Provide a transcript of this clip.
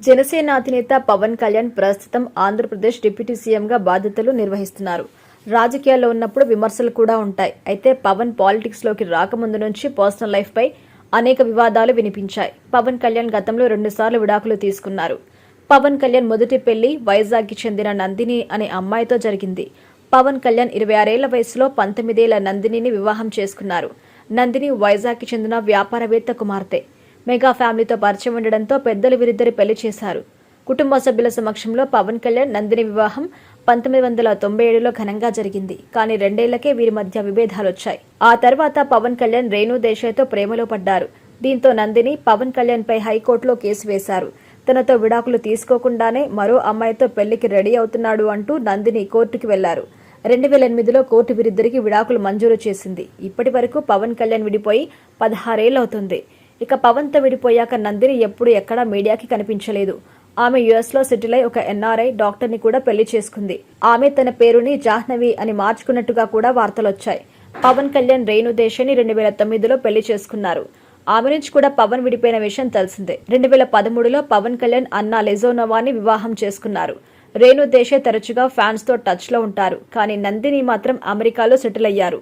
జనసేన అధినేత పవన్ కళ్యాణ్ ప్రస్తుతం ఆంధ్రప్రదేశ్ డిప్యూటీ సీఎంగా బాధ్యతలు నిర్వహిస్తున్నారు. రాజకీయాల్లో ఉన్నప్పుడు విమర్శలు కూడా ఉంటాయి. అయితే పవన్ పాలిటిక్స్లోకి రాకముందు నుంచి పర్సనల్ లైఫ్ పై అనేక వివాదాలు వినిపించాయి. పవన్ కళ్యాణ్ గతంలో రెండుసార్లు విడాకులు తీసుకున్నారు. పవన్ కళ్యాణ్ మొదటి పెళ్ళి వైజాగ్కి చెందిన నందిని అనే అమ్మాయితో జరిగింది. పవన్ కళ్యాణ్ ఇరవై ఆరేళ్ళ వయసులో పంతొమ్మిదేళ్ళ నందినిని వివాహం చేసుకున్నారు. నందిని వైజాగ్కి చెందిన వ్యాపారవేత్త కుమార్తె. మెగా ఫ్యామిలీతో పరిచయం ఉండడంతో పెద్దలు వీరిద్దరి పెళ్ళి చేశారు. కుటుంబ సభ్యుల సమక్షంలో పవన్ కళ్యాణ్ నందిని వివాహం పంతొమ్మిది వందల తొంభై ఏడులో ఘనంగా జరిగింది. కానీ రెండేళ్ళకే వీరి మధ్య విభేదాలు వచ్చాయి. ఆ తర్వాత పవన్ కళ్యాణ్ రేణు దేశాయ్తో ప్రేమలో పడ్డారు. దీంతో నందిని పవన్ కళ్యాణ్పై హైకోర్టులో కేసు వేశారు. తనతో విడాకులు తీసుకోకుండానే మరో అమ్మాయితో పెళ్ళికి రెడీ అవుతున్నాడు అంటూ నందిని కోర్టుకి వెళ్ళారు. రెండు వేల ఎనిమిదిలో కోర్టు వీరిద్దరికి విడాకులు మంజూరు చేసింది. ఇప్పటి వరకు పవన్ కళ్యాణ్ విడిపోయి పదహారేళ్ళవుతుంది. ఇక పవన్తో విడిపోయాక నందిని ఎప్పుడు ఎక్కడా మీడియాకి కనిపించలేదు. ఆమె యుఎస్లో సెటిల్ అయి ఒక ఎన్ఆర్ఐ డాక్టర్ని కూడా పెళ్ళి చేసుకుంది. ఆమె తన పేరుని జాహ్నవి అని మార్చుకున్నట్టుగా కూడా వార్తలొచ్చాయి. పవన్ కళ్యాణ్ రేణు దేశాన్ని రెండు వేల తొమ్మిదిలో పెళ్ళి చేసుకున్నారు. ఆమె నుంచి కూడా పవన్ విడిపోయిన విషయం తెలిసిందే. రెండు వేల పదమూడులో పవన్ కళ్యాణ్ అన్నా లెజోనోవాని వివాహం చేసుకున్నారు. రేణు దేశే తరచుగా ఫ్యాన్స్తో టచ్లో ఉంటారు. కానీ నందిని మాత్రం అమెరికాలో సెటిల్ అయ్యారు.